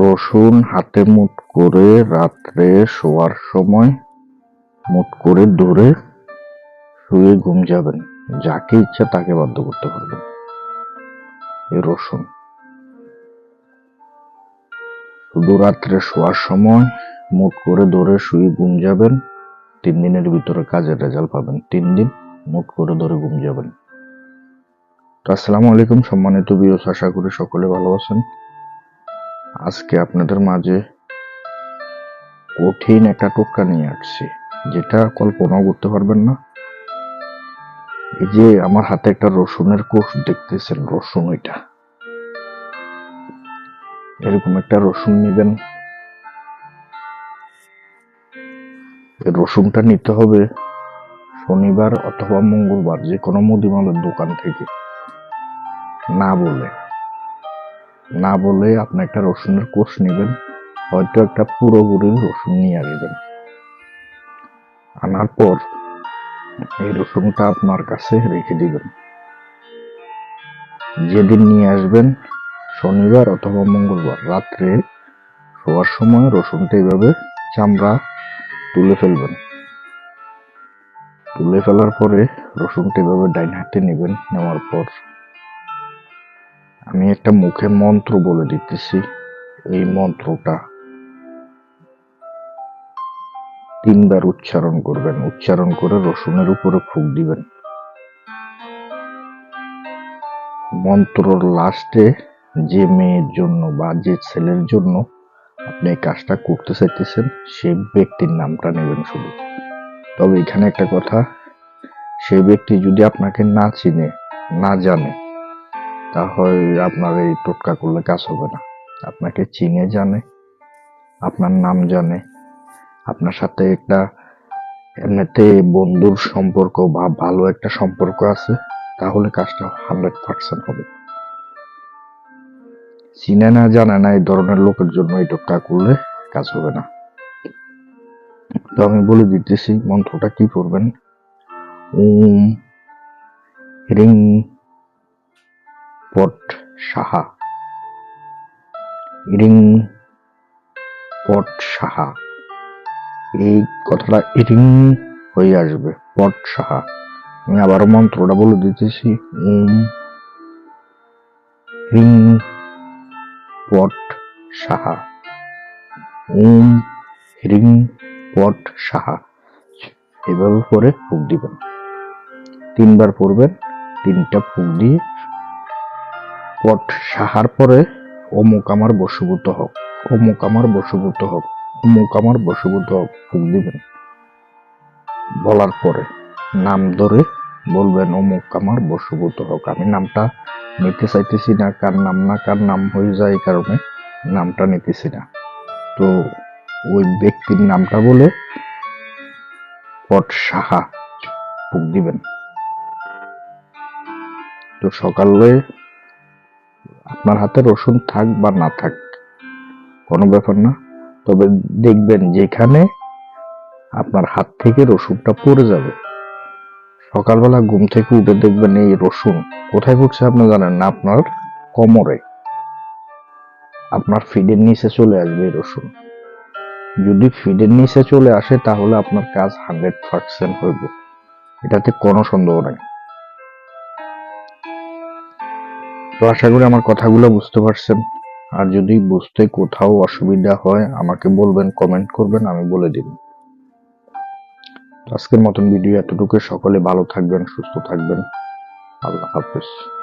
রসুন হাতে মুট করে রাত্রে শোয়ার সময় মুট করে ধরে শুয়ে ঘুম যাবেন। যাকে ইচ্ছা তাকে বাধ্য করতে পারবেন। রসুন। শুধু রাত্রে শোয়ার সময় মুট করে ধরে শুয়ে ঘুম যাবেন, তিন দিনের ভিতরে কাজের রেজাল্ট পাবেন। তিন দিন মুট করে ধরে ঘুম যাবেন। তো আসসালামু আলাইকুম, সম্মানিত বিয়স আশা করি সকলে ভালো আছেন। আজকে আপনাদের মাঝে কঠিন একটা টোটকা নিয়ে আসছি, যেটা কল্পনাও করতে পারবেন না। এই যে আমার হাতে একটা রসুনের কোষ দেখতেছেন, রসুন ওইটা। এরকম একটা রসুন নেবেন। রসুনটা নিতে হবে শনিবার অথবা মঙ্গলবার যে কোনো মুদিমালের দোকান থেকে। না বলে। না বলে আপনি একটা রসুনের কোষ নেবেন, হয়তো একটা পুরোপুরি রসুন নিয়ে আসবেন আনার পর এই রসুনটা আপনার কাছে রেখে দিবেন। যেদিন নিয়ে আসবেন, শনিবার অথবা মঙ্গলবার রাত্রে শোয়ার সময় রসুনটা এইভাবে চামড়া তুলে ফেলবেন। তুলে ফেলার পরে রসুনটা এভাবে ডাইন হাতে নেবেন, নেওয়ার পর আমি একটা মুখে মন্ত্র বলে দিতেছি। এই মন্ত্রটা তিনবার উচ্চারণ করবেন। উচ্চারণ করে রসুনের উপরে ফুক দিবেন। মন্ত্রর লাস্টে যে মেয়ের জন্য বা যে ছেলের জন্য আপনি কাজটা করতে চাইতেছেন সেই ব্যক্তির নামটা নেবেন শুধু। তবে এখানে একটা কথা সেই ব্যক্তি যদি আপনাকে না চিনে, না জানে তাহলে আপনার এই টোটকা করলে কাজ হবে না। আপনাকে চিনে জানে, আপনার নাম জানে, আপনার সাথে একটা এমনিতে বন্ধুর সম্পর্ক বা ভালো একটা সম্পর্ক আছে, তাহলে কাজটা হান্ড্রেড পার্সেন্ট হবে। চিনে না জানে না এই ধরনের লোকের জন্য এই টোটকা করলে কাজ হবে না। তো আমি বলে দিতেছি, মন্ত্রটা কি করবেন? ওম রিং পট সাহা। রিং পট সাহা। এই কথাটা ইরিং হয়ে আসবে, পট সাহা। আমি আবারও মন্ত্রটা বলে দিতেছি ওম রিং পট সাহা। ওম রিং পট সাহা। এভাবে করে ফুক দিবেন। তিনবার পড়বেন, তিনটা ফুক দিয়ে পট সাহার পরে অমুক আমার বশীভূত হোক অমুক আমার বশীভূত হোক অমুক আমার বশীভূত হোক ফুক দিবেন। বলার পরে নাম ধরে বলবেন, অমুক আমার বশীভূত হোক আমি নামটা নিতে চাইতেছি না, কার নাম না কার নাম হয়ে যায় এই কারণে নামটা নিতেছি না। তো ওই ব্যক্তির নামটা বলে পট সাহা ফুক দিবেন। তো সকালে আপনার হাতে রসুন থাক বা না থাক, কোনো ব্যাপার না। তবে দেখবেন যেখানে আপনার হাত থেকে রসুনটা পড়ে যাবে, সকালবেলা ঘুম থেকে উঠে দেখবেন এই রসুন কোথায় পড়ছে আপনি জানেন না? আপনার কোমরে। আপনার ফিডের নিচে চলে আসবে এই রসুন। যদি ফিডের নিচে চলে আসে তাহলে আপনার কাজ হান্ড্রেড পার্সেন্ট হইব। এটাতে কোনো সন্দেহ নাই। তো আশা করি আমার কথাগুলো বুঝতে পারছেন। আর যদি বুঝতে কোথাও অসুবিধা হয়, আমাকে বলবেন কমেন্ট করবেন, আমি বলে দিব। আজকের মতন ভিডিও এতটুকু সকলে ভালো থাকবেন, সুস্থ থাকবেন। আল্লাহ হাফেজ।